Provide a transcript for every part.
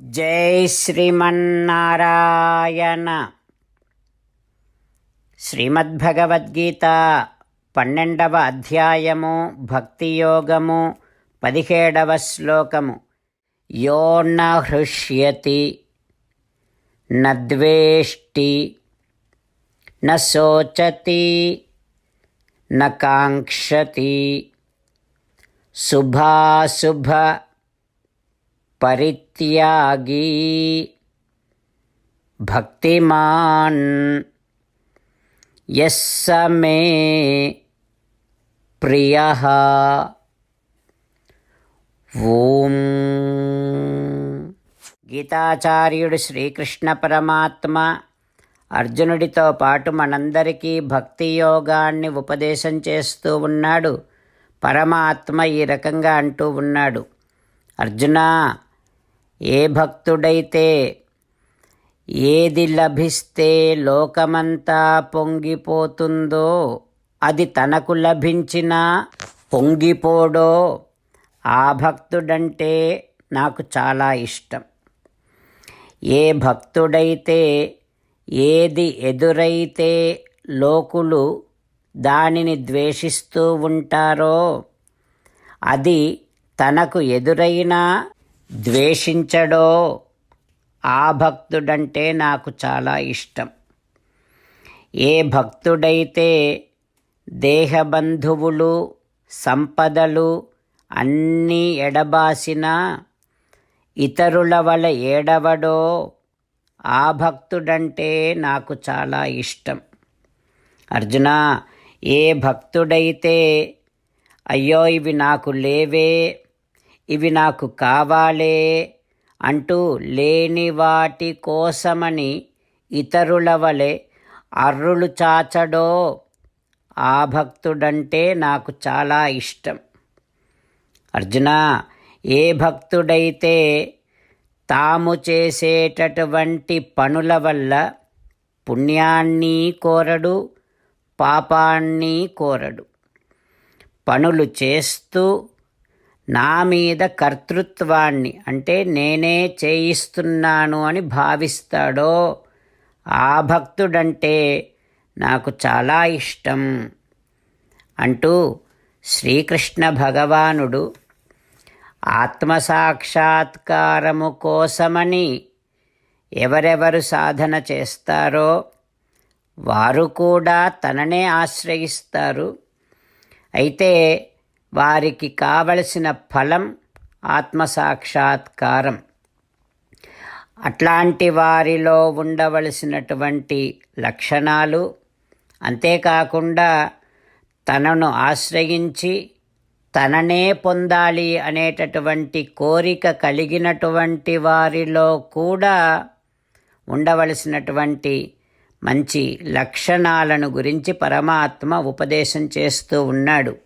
జై శ్రీమన్నారాయణ. శ్రీమద్భగవద్గీత పన్నెండవ అధ్యాయము భక్తియోగము పదిహేడవ శ్లోకము. యో హృష్యతి నద్వేష్టి న శోచతి న కాంక్షతి. శుభాశుభ పరిత్యాగీ భక్తిమాన్ యస్స మే ప్రియ. ఓం. గీతాచార్యుడు శ్రీకృష్ణ పరమాత్మ అర్జునుడితో పాటు మనందరికీ భక్తి యోగాన్ని ఉపదేశం చేస్తూ ఉన్నాడు. పరమాత్మ ఈ రకంగా అంటూ ఉన్నాడు. అర్జున ఏ భక్తుడైతే ఏది లభిస్తే లోకమంతా పొంగిపోతుందో అది తనకు లభించినా పొంగిపోడో ఆ భక్తుడంటే నాకు చాలా ఇష్టం. ఏ భక్తుడైతే ఏది ఎదురైతే లోకులు దానిని ద్వేషిస్తూ ఉంటారో అది తనకు ఎదురైనా ద్వేషించడో ఆ భక్తుడంటే నాకు చాలా ఇష్టం. ఏ భక్తుడైతే దేహబంధువులు సంపదలు అన్నీ ఎడబాసినా ఇతరుల వల ఏడవడో ఆ భక్తుడంటే నాకు చాలా ఇష్టం. అర్జున ఏ భక్తుడైతే అయ్యో ఇవి నాకు లేవే ఇవి నాకు కావాలే అంటూ లేని వాటి కోసమని ఇతరుల వలె అర్రులు చాచడో ఆ భక్తుడంటే నాకు చాలా ఇష్టం. అర్జున ఏ భక్తుడైతే తాము చేసేటటువంటి పనుల వల్ల పుణ్యాన్ని కోరడు పాపాన్ని కోరడు. పనులు చేస్తూ నా మీద కర్తృత్వాన్ని అంటే నేనే చేయిస్తున్నాను అని భావిస్తాడో ఆ భక్తుడంటే నాకు చాలా ఇష్టం. అంటూ శ్రీకృష్ణ భగవానుడు ఆత్మసాక్షాత్కారము కోసమని ఎవరెవరు సాధన చేస్తారో వారు కూడా తననే ఆశ్రయిస్తారు. అయితే వారికి కావలసిన ఫలం ఆత్మసాక్షాత్కారం. అట్లాంటి వారిలో ఉండవలసినటువంటి లక్షణాలు అంతేకాకుండా తనను ఆశ్రయించి తననే పొందాలి అనేటటువంటి కోరిక కలిగినటువంటి వారిలో కూడా ఉండవలసినటువంటి మంచి లక్షణాలను గురించి పరమాత్మ ఉపదేశం చేస్తూ ఉన్నాడు.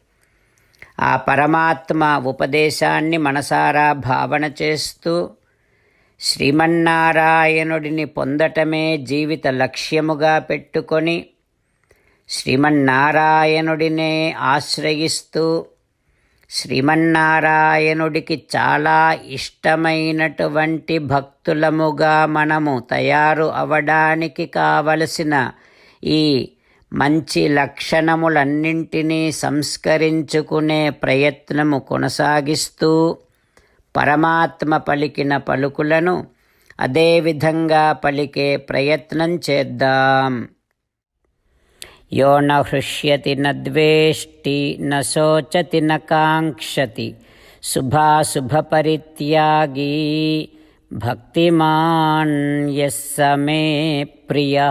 ఆ పరమాత్మ ఉపదేశాన్ని మనసారా భావన చేస్తూ శ్రీమన్నారాయణుడిని పొందటమే జీవిత లక్ష్యముగా పెట్టుకొని శ్రీమన్నారాయణుడినే ఆశ్రయిస్తూ శ్రీమన్నారాయణుడికి చాలా ఇష్టమైనటువంటి భక్తులముగా మనము తయారు అవడానికి కావలసిన ఈ మంచి లక్షణములన్నింటినీ సంస్కరించుకునే ప్రయత్నము కొనసాగిస్తూ పరమాత్మ పలికిన పలుకులను అదేవిధంగా పలికే ప్రయత్నం చేద్దాం. యో హృష్యతి నద్వేష్టి నశోచతి నకాంక్షతి శోచతి న శుభాశుభపరిత్యాగీ భక్తిమాన్ యస్స మే ప్రియ.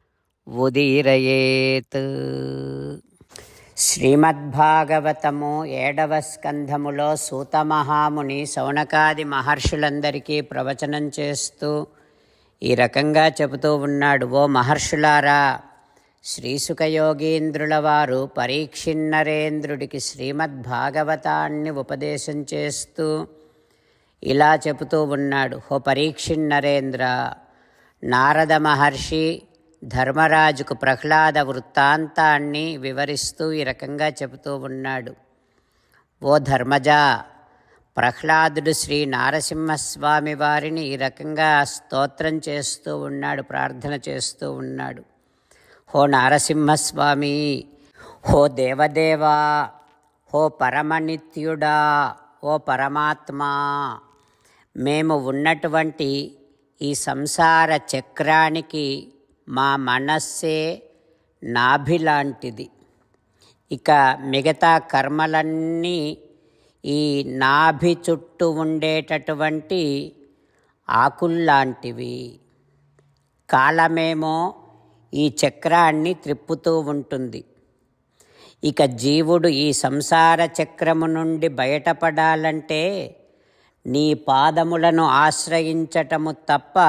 ఉదీరయేత్. శ్రీమద్భాగవతము ఏడవ స్కంధములో సూతమహాముని శౌనకాది మహర్షులందరికీ ప్రవచనం చేస్తూ ఈ రకంగా చెబుతూ ఉన్నాడు ఓ మహర్షులారా శ్రీసుఖయోగీంద్రుల వారు పరీక్షిన్నరేంద్రుడికి శ్రీమద్భాగవతాన్ని ఉపదేశం చేస్తూ ఇలా చెబుతూ ఉన్నాడు హో పరీక్షిన్నరేంద్ర నారద మహర్షి ధర్మరాజుకు ప్రహ్లాద వృత్తాంతాన్ని వివరిస్తూ ఈ రకంగా చెబుతూ ఉన్నాడు. ఓ ధర్మజా ప్రహ్లాదుడు శ్రీ నారసింహస్వామి వారిని ఈ రకంగా స్తోత్రం చేస్తూ ఉన్నాడు ప్రార్థన చేస్తూ ఉన్నాడు. హో నారసింహస్వామి హో దేవదేవా హో పరమనిత్యుడా ఓ పరమాత్మా మేము ఉన్నటువంటి ఈ సంసార చక్రానికి మా మనస్సే నాభిలాంటిది. ఇక మిగతా కర్మలన్నీ ఈ నాభి చుట్టూ ఉండేటటువంటి ఆకుల్లాంటివి. కాలమేమో ఈ చక్రాన్ని త్రిప్పుతూ ఉంటుంది. ఇక జీవుడు ఈ సంసార చక్రము నుండి బయటపడాలంటే నీ పాదములను ఆశ్రయించటము తప్ప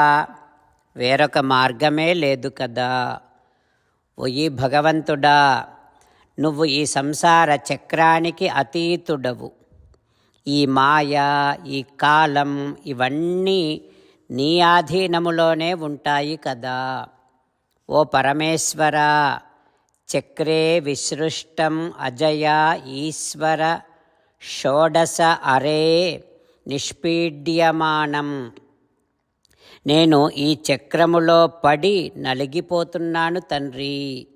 వేరొక మార్గమే లేదు కదా. ఒయ్యి భగవంతుడా నువ్వు ఈ సంసార చక్రానికి అతీతుడవు. ఈ మాయ ఈ కాలం ఇవన్నీ నీ ఆధీనములోనే ఉంటాయి కదా. ఓ పరమేశ్వర చక్రే విసృష్టం అజయ ఈశ్వర షోడశ అరే నిష్పీడ్యమానం. నేను ఈ చక్రములో పడి నలిగిపోతున్నాను తండ్రి.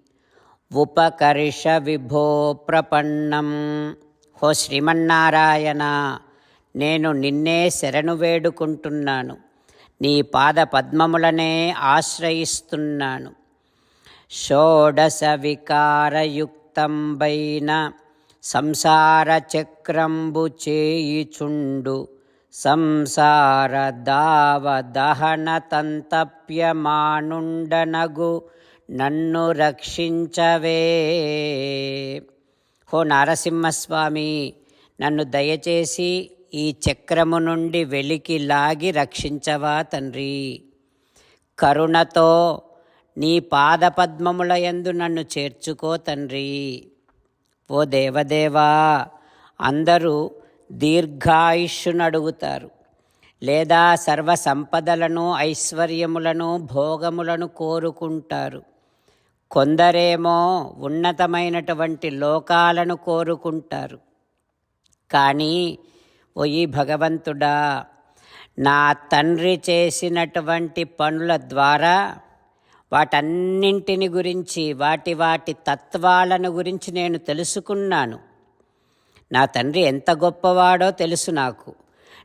ఉపకరిష విభో ప్రపన్నం. హో శ్రీమన్నారాయణ నేను నిన్నే శరణు వేడుకుంటున్నాను. నీ పాద పద్మములనే ఆశ్రయిస్తున్నాను. షోడశ వికారయుక్తంబైన సంసార చక్రంబు చేయిచుండు. సంసార దావ దహన తంతప్యమానుండనగు నన్ను రక్షించవే. హో నారసింహస్వామి నన్ను దయచేసి ఈ చక్రము నుండి వెలికి లాగి రక్షించవా తండ్రి. కరుణతో నీ పాదపద్మముల యందు నన్ను చేర్చుకో తండ్రి. ఓ దేవదేవా అందరూ దీర్ఘాయుష్యును అడుగుతారు. లేదా సర్వ సంపదలను ఐశ్వర్యములను భోగములను కోరుకుంటారు. కొందరేమో ఉన్నతమైనటువంటి లోకాలను కోరుకుంటారు. కానీ ఒయి భగవంతుడా నా తండ్రి చేసినటువంటి పనుల ద్వారా వాటన్నింటిని గురించి వాటి వాటి తత్వాలను గురించి నేను తెలుసుకున్నాను. నా తండ్రి ఎంత గొప్పవాడో తెలుసు నాకు.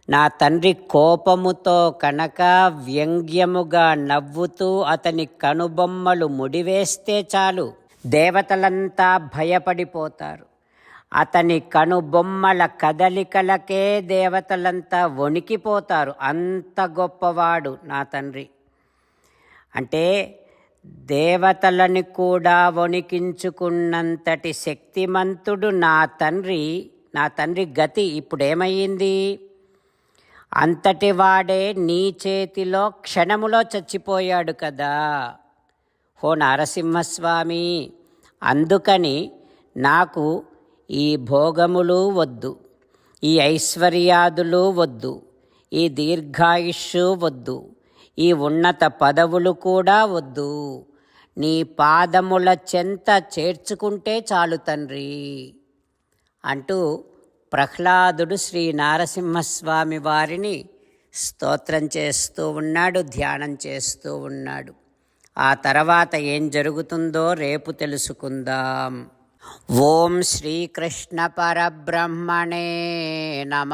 నా తండ్రి కోపముతో కనుక వ్యంగ్యముగా నవ్వుతూ అతని కనుబొమ్మలు ముడివేస్తే చాలు. దేవతలంతా భయపడిపోతారు. అతని కనుబొమ్మల కదలికలకే దేవతలంతా వణికిపోతారు. అంత గొప్పవాడు నా తండ్రి. అంటే దేవతలని కూడా వణికించుకున్నంతటి శక్తిమంతుడు నా తండ్రి నా తండ్రి గతి ఇప్పుడేమయ్యింది? అంతటి వాడే నీ చేతిలో క్షణములో చచ్చిపోయాడు కదా. హో నరసింహస్వామి అందుకని నాకు ఈ భోగములు వద్దు ఈ ఐశ్వర్యాదులు వద్దు ఈ దీర్ఘాయుష్షు వద్దు. ఈ ఉన్నత పదవులు కూడా వద్దు. నీ పాదముల చెంత చేర్చుకుంటే చాలు తండ్రి అంటూ ప్రహ్లాదుడు శ్రీ నారసింహస్వామి వారిని స్తోత్రం చేస్తూ ఉన్నాడు ధ్యానం చేస్తూ ఉన్నాడు. ఆ తర్వాత ఏం జరుగుతుందో రేపు తెలుసుకుందాం. ఓం శ్రీకృష్ణ పరబ్రహ్మణే నమ.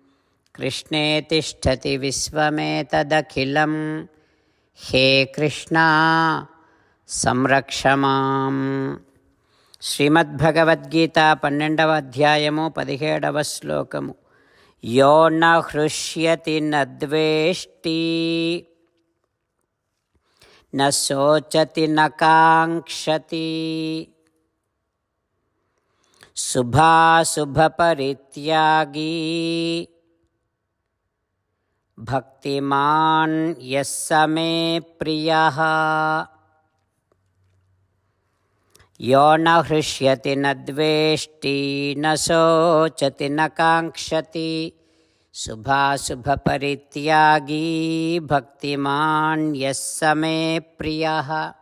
దాసోऽస్మ్యహం కృష్ణే తిష్టతి విశ్వమేతదఖిలం. హే కృష్ణ సంరక్షమాం శ్రీమద్భగవద్గీత పన్నెండవ అధ్యాయము పదిహేడవ శ్లోకము. యో న హృష్యతి నద్వేష్టి న శోచతి న भक्तिमान् यः स यो न हृष्यति, न द्वेष्टि, न शोचति, न काङ्क्षति। शुभाशुभपरित्यागी भक्तिमान् यः स मे प्रियः।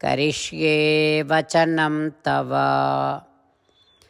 करिष्ये वचनं तव।